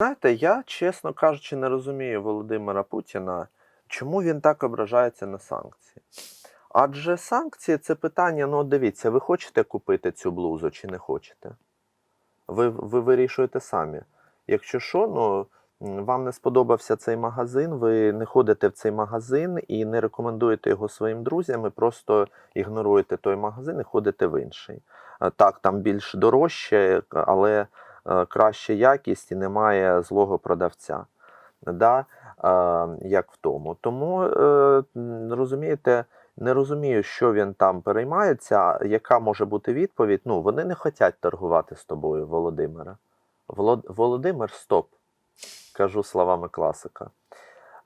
Знаєте, я, чесно кажучи, не розумію Володимира Путіна, чому він так ображається на санкції. Адже санкції це питання, ну дивіться, ви хочете купити цю блузу чи не хочете? Ви, ви вирішуєте самі. Якщо що, ну вам не сподобався цей магазин, ви не ходите в цей магазин і не рекомендуєте його своїм друзям, і просто ігноруєте той магазин і ходите в інший. Е, Так, там більш дорожче, але краща якість і немає злого продавця. Да? Е, Як в тому. Тому, е, розумієте, не розумію, що він там переймається, яка може бути відповідь. Ну, вони не хочуть торгувати з тобою, Володимира. Волод... Володимир, стоп. Кажу словами класика.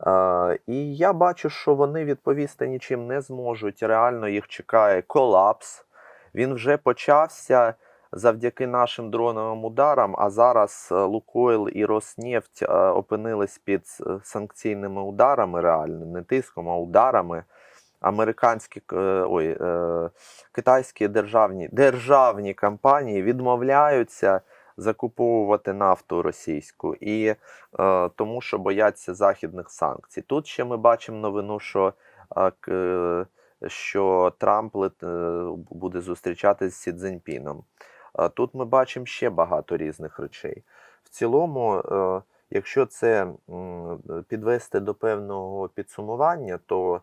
Е, і я бачу, що вони відповісти нічим не зможуть. Реально їх чекає колапс. Він вже почався завдяки нашим дроновим ударам, а зараз е, Лукойл і Роснефть е, опинились під е, санкційними ударами, реально, не тиском, а ударами. Американські ой, китайські державні, державні компанії відмовляються закуповувати нафту російську і тому, що бояться західних санкцій. Тут ще ми бачимо новину, що, е, що Трамп буде зустрічатися з Сі Цзіньпіном. Тут ми бачимо ще багато різних речей. В цілому, е, якщо це підвести до певного підсумування, то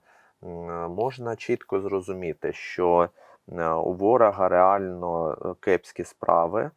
можна чітко зрозуміти, що е, у ворога реально е, кепські справи.